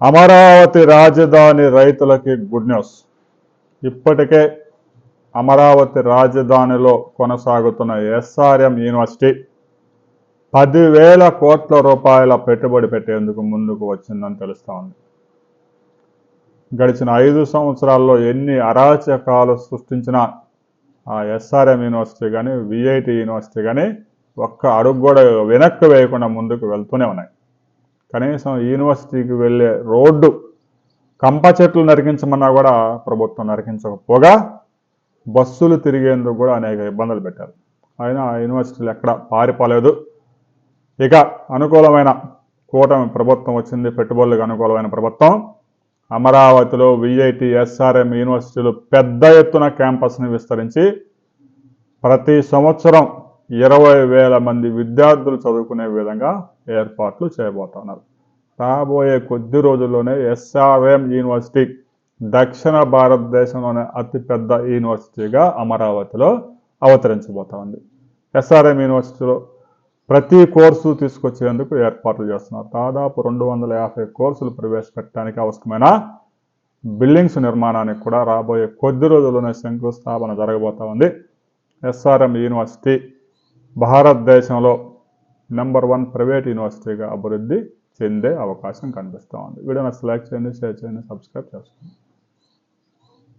అమరావతి రాజధాని రైతులకి good news ఇప్పటికే అమరావతి రాజధానిలో కొనసాగుతున్న ఎస్ఆర్ఎం యూనివర్సిటీ పదివేల కోట్ల రూపాయల పెట్టుబడి పెట్టేందుకు ముందుకు వచ్చిందని తెలుస్తా ఉంది. గడిచిన ఐదు సంవత్సరాల్లో ఎన్ని అరాచకాలు సృష్టించిన ఆ ఎస్ఆర్ఎం యూనివర్సిటీ కానీ విఐటి యూనివర్సిటీ కానీ ఒక్క అడుగు కూడా వెనక్కి వేయకుండా ముందుకు వెళ్తూనే ఉన్నాయి. కనీసం యూనివర్సిటీకి వెళ్ళే రోడ్డు కంప చెట్లు నరికించమన్నా కూడా ప్రభుత్వం నరికించకపోగా బస్సులు తిరిగేందుకు కూడా అనేక ఇబ్బందులు పెట్టారు. అయినా యూనివర్సిటీలు ఎక్కడ పారిపోలేదు. ఇక అనుకూలమైన కూటమి ప్రభుత్వం వచ్చింది. పెట్టుబడులకు అనుకూలమైన ప్రభుత్వం. అమరావతిలో విఐటి ఎస్ఆర్ఎం యూనివర్సిటీలు పెద్ద ఎత్తున క్యాంపస్ని విస్తరించి ప్రతి సంవత్సరం ఇరవై వేల మంది విద్యార్థులు చదువుకునే విధంగా ఏర్పాట్లు చేయబోతున్నారు. రాబోయే కొద్ది రోజుల్లోనే ఎస్ఆర్ఎం యూనివర్సిటీ దక్షిణ భారతదేశంలోనే అతిపెద్ద యూనివర్సిటీగా అమరావతిలో అవతరించబోతా ఉంది ఎస్ఆర్ఎం యూనివర్సిటీలో ప్రతి కోర్సు తీసుకొచ్చేందుకు ఏర్పాట్లు చేస్తున్నారు. దాదాపు రెండు వందల యాభై కోర్సులు ప్రవేశపెట్టడానికి అవసరమైన బిల్డింగ్స్ నిర్మాణానికి కూడా రాబోయే కొద్ది రోజుల్లోనే శంకుస్థాపన జరగబోతా ఉంది ఎస్ఆర్ఎం యూనివర్సిటీ భారతదేశంలో నెంబర్ వన్ ప్రైవేట్ యూనివర్సిటీగా అభివృద్ధి చెందే అవకాశం కనిపిస్తూ ఉంది వీడియో నచ్చితే లైక్ చేయండి షేర్ చేయండి సబ్స్క్రైబ్ చేసుకోండి.